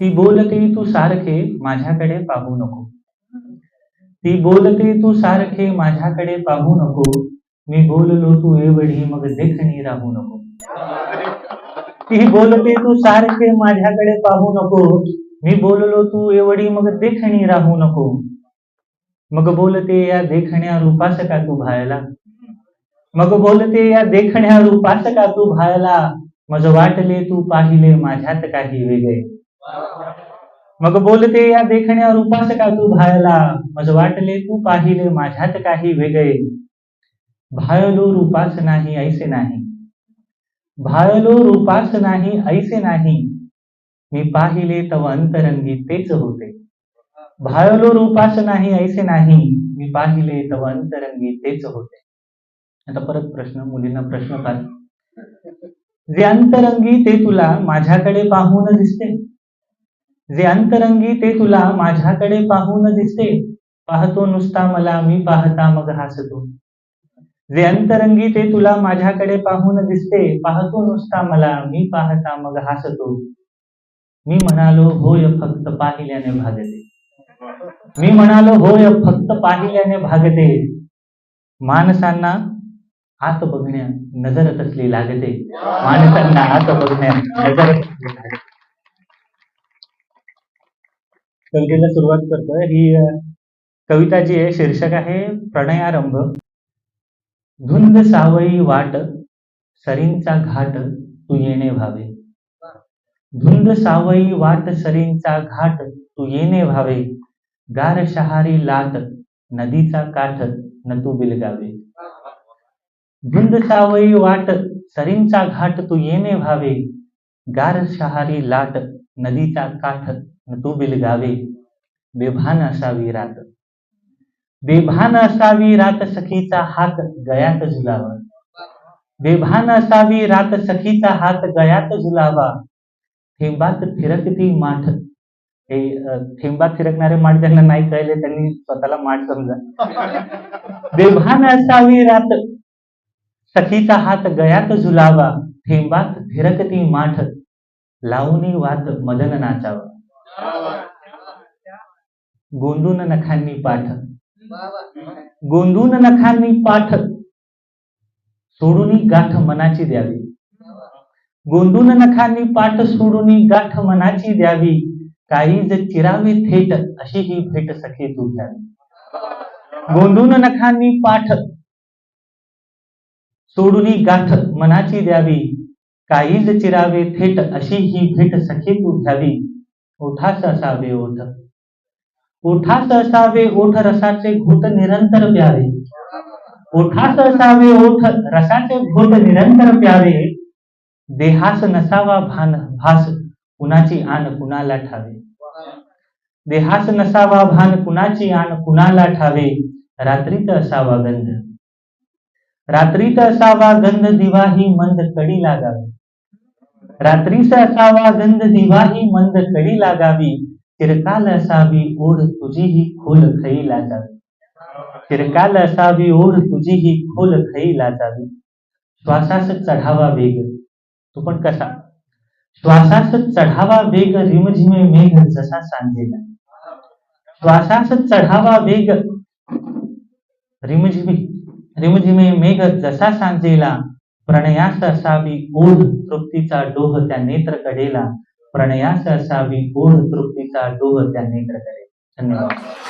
ती बोलते तू सारखे माझ्याकडे पाहू नको. ती बोलते तू सारखे माझ्याकडे पाहू नको. मी बोललो तू एवढी मग देखणी राहू नको. ती बोलते तू सारखे माझ्याकडे पाहू नको. मी बोललो तू एवढी मग देखणी राहू नको. मग बोलते या देखण्या रूपास का तू भायला? मग बोलते या देखण्या रूपास का तू भायला? मज वाटले तू पाहिले माझ्यात काही वेगळे. मग बोलते या देखण्या रूपास का तू भायला? मज वाटले तू पाहिले माझ्यात काही वेगळे. भायलो रूपास नाही ऐसे नाही. भायलो रूपास नाही ऐसे नाही. मी पाहिले तव अंतरंगी तेच होते. भायलो रूपास नाही ऐसे नाही. मी पाहिले तव अंतरंगी तेच होते. आता परत प्रश्न मुलींना प्रश्न काय जे अंतरंगी ते तुला माझ्याकडे पाहून दिसते. जे अंतरंगी ते तुला माझ्याकडे पाहून दिसते पाहतो नुसता मला मी पाहता मग हसतो. जे अंतरंगी ते तुला माझ्याकडे पाहून दिसते पाहतो नुसता मला मी पाहता मग हसतो. मी म्हणालो होय फक्त पाहिल्याने भागते. मी म्हणालो होय फक्त पाहिल्याने भागते. माणसांना आत बघण्या नजर कसली लागते? माणसांना आत बघण्या नजर कसली लागते? कवितेला सुरुवात करतोय. ही कविता जी आहे शीर्षक आहे प्रणयारंभ धुंद सावळी वाट सरींचा घाट तू येणे व्हावे. धुंद सावळी वाट सरींचा घाट तू येणे व्हावे. गार शहारी लाट नदीचा काठ न तू बिलगावे. धुंद सावळी वाट सरींचा घाट तू येणे व्हावे. गार शहारी लाट नदीचा काठ तू बिलगावे. बेभान असावी रात. बेभान असावी रात सखीचा हात गयात झुलावा. बेभान असावी रात सखीचा हात गयात झुलावा. थेंबात थिरकती माठ. हे थेंबात थिरकणारे माठ ज्यांना नाही कळले त्यांनी स्वतःला माठ समजा. बेभान असावी रात सखीचा हात गयात झुलावा. थेंबात थिरकती माठ. लावणी वात मदन नाचावा. गोंदून नखांनी पाठ. गोंदून नखांनी पाठ. सोडून गाठ मनाची द्यावी. गोंदून नखांनी पाठ सोडून गाठ मनाची द्यावी. काळीज चिरावे थेट अशी ही भेट सखी तू घ्यावी. गोंदून नखांनी पाठ. सोडून गाठ मनाची द्यावी. काळीज चिरावे थेट अशी ही भेट सखी तू घ्यावी. ओठास असावे ओठ ओठास असावे ओठ रसाचे घोट निरंतर प्यावे. ओठास असावे ओठ रसाचे घोट निरंतर प्यावे. देहास नसावा भान भास कुणाची आण कुणाला ठावे. देहास नसावा भान कुणाची आण कुणाला ठावे. रात्रीत असावा गंध. रात्रीत असावा गंध दिवाही मंद कडी लागावे. रात्रीचा असावा गंध दिवाही मंद कडी लागावी. चिरकाल असावी ओढ तुझी ही खोल खई लाजावी चिरकाल असावी ओढ तुझीही खोल खई लाजावी श्वासास चढावा वेग. तू पण कसा? श्वासास चढावा वेग रिमझिमे मेघ जसा सांजेला श्वासास चढावा वेग. रिमझिमे रिमझिमे मेघ जसा सांजेला प्रणयास असावी ओढ तृप्तीचा डोह त्या नेत्र कडेला प्रणयास असावी ओढ तृप्तीचा डोह त्या नेत्र कडेला धन्यवाद.